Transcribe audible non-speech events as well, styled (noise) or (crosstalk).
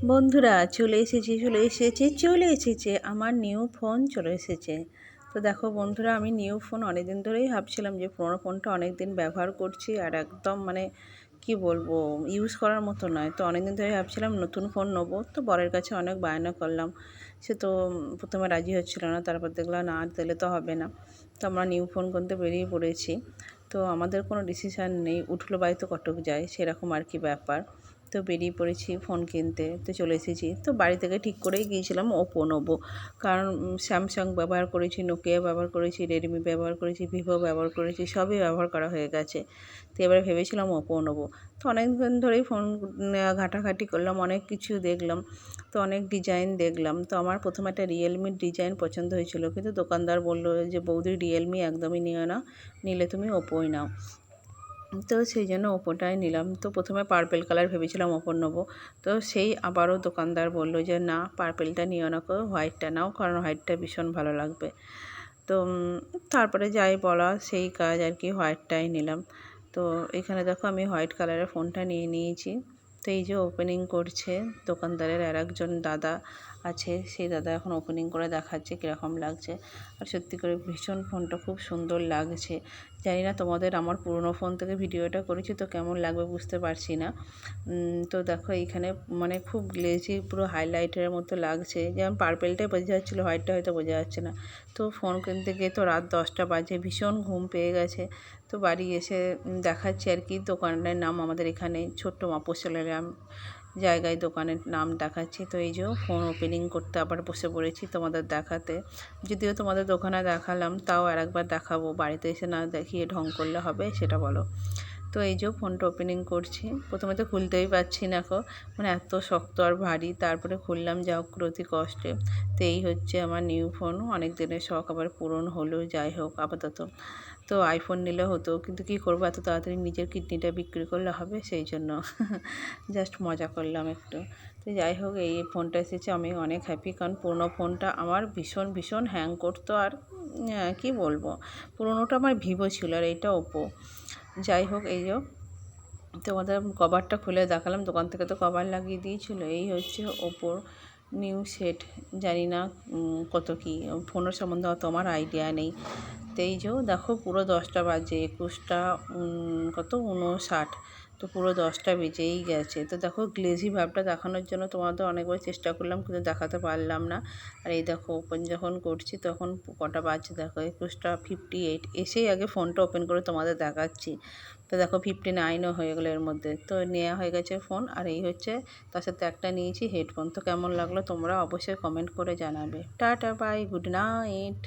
বন্ধুরা, চলে এসেছি, চলে এসেছে চলে এসেছে। আমার নিউ ফোন চলে এসেছে। তো দেখো বন্ধুরা, আমি নিউ ফোন অনেক দিন ধরেই ভাবছিলাম যে পুরোনো ফোনটা অনেক দিন ব্যবহার করছি আর একদম মানে কি বলব ইউজ করার মতো নয়। তো অনেক দিন ধরে ভাবছিলাম নতুন ফোন নেব। তো বরের কাছে অনেক বায়না করলাম। সে তো প্রথমে রাজি হচ্ছিল না, তারপর দেখলাম, না দিলে তো হবে না। তো আমরা নিউ ফোন কিনতে বেরিয়ে পড়েছি। তো আমাদের কোনো ডিসিশান নেই, উঠল বাড়িতে কটক যায়, সেরকম আর কি ব্যাপার। তো বেরিয়ে পড়েছি ফোন কিনতে, তো চলে এসেছি। তো বাড়ি থেকে ঠিক করেই গিয়েছিলাম ওপো নেব কারণ স্যামসাং ব্যবহার করেছি নোকিয়া ব্যবহার করেছি রেডমি ব্যবহার করেছি ভিভো ব্যবহার করেছি, সবই ব্যবহার করা হয়ে গেছে। তো এবারে ভেবেছিলাম ওপো নেব তো অনেক দিন ধরেই ফোন ঘাটাঘাটি করলাম, অনেক কিছু দেখলাম, তো অনেক ডিজাইন দেখলাম। তো আমার প্রথমে একটা রিয়েলমির ডিজাইন পছন্দ হয়েছিল, কিন্তু দোকানদার বলল যে, বৌদি রিয়েলমি একদমই নিও না, নিলে তুমি ওপোই নাও। তো সেই জন্য ওপোটাই নিলাম। তো প্রথমে পার্পেল কালার ভেবেছিলাম ওপো নেব। তো সেই আবারও দোকানদার বলল যে, না পার্পেলটা নিও না কো হোয়াইটটা নাও, কারণ হোয়াইটটা ভীষণ ভালো লাগবে। তো তারপরে যাই বলা, সেই কাজ আর কি হোয়াইটটাই নিলাম। তো এখানে দেখো আমি হোয়াইট কালারের ফোনটা নিয়ে নিয়েছি। তো এই যে ওপেনিং করছে, দোকানদারের আর একজন দাদা আছে, সেই দাদা এখন ওপেনিং করে দেখাচ্ছে কীরকম লাগছে। আর সত্যি করে ভীষণ ফোনটা খুব সুন্দর লাগছে। জানি না তোমাদের আমার পুরনো ফোন থেকে ভিডিওটা করেছি তো কেমন লাগবে বুঝতে পারছি না। তো দেখো এইখানে মানে খুব গ্লেজি পুরো হাইলাইটের মতো লাগছে। যেমন পার্পেলটাই বোঝা যাচ্ছিল হোয়াইটটা হয়তো বোঝা যাচ্ছে না। তো ফোন কিনতে গিয়ে তো রাত দশটা বাজে, ভীষণ ঘুম পেয়ে গেছে। তো বাড়ি এসে দেখাচ্ছি আর কি, দোকানের নাম আমাদের এখানে, ছোট্ট মাপোসালাম জায়গায় দোকানের নাম দেখাচ্ছি। তো এই যে ফোন ওপেনিং করতে আবার বসে পড়েছি তোমাদের দেখাতে। যদিও তোমাদের দোকানে দেখালাম, তাও আর একবার দেখাবো। বাড়িতে এসে না দেখিয়ে ঢং করলে হবে, সেটা বলো। তো এই যে ফোনটা ওপেনিং করছি। প্রথমে তো খুলতেই পারছি না কো মানে এত শক্ত আর ভারী। তারপরে খুললাম, যা হোক অতি কষ্টে। তো এই হচ্ছে আমার নিউ ফোন অনেক দিনের শখ, আবার পূরণ হলো, যাই হোক, আপাতত। তো আইফোন নিলে হতো, কিন্তু কী করব, এত তাড়াতাড়ি নিজের কিডনিটা বিক্রি করলে হবে? সেই জন্য (laughs) জাস্ট মজা করলাম একটু। তো যাই হোক, এই ফোনটা এসেছে, আমি অনেক হ্যাপি কারণ পুরোনো ফোনটা আমার ভীষণ ভীষণ হ্যাং করতো। আর কি বলব? পুরোনোটা আমার ভিভো ছিল, আর এইটা ওপো যাই হোক, এই যে তোমাদের কভারটা খুলে দেখালাম। দোকান থেকে তো কভার লাগিয়ে দিয়েছিলো। এই হচ্ছে ওপোর নিউ সেট। জানি না কত কি, ফোনের সম্বন্ধে অত আমার আইডিয়া নেই। তো এই যে দেখো, পুরো দশটা বাজে, একুশটা কত, উনষাট। তো পুরো দশটা বেজেই গেছে। তো দেখো গ্লেজি ভাবটা দেখানোর জন্য তোমাদের অনেকবার চেষ্টা করলাম, কিন্তু দেখাতে পারলাম না। আর এই দেখো ওপেন যখন করছি তখন কটা বাজছে দেখো, একুশটা ফিফটি এইট এসেই আগে ফোনটা ওপেন করে তোমাদের দেখাচ্ছি। তো দেখো ফিফটি নাইনও হয়ে গেলো এর মধ্যে। তো নেওয়া হয়ে গেছে ফোন আর এই হচ্ছে তার সাথে একটা নিয়েছি হেডফোন তো কেমন লাগল তোমরা অবশ্যই কমেন্ট করে জানাবে। Tata bye good night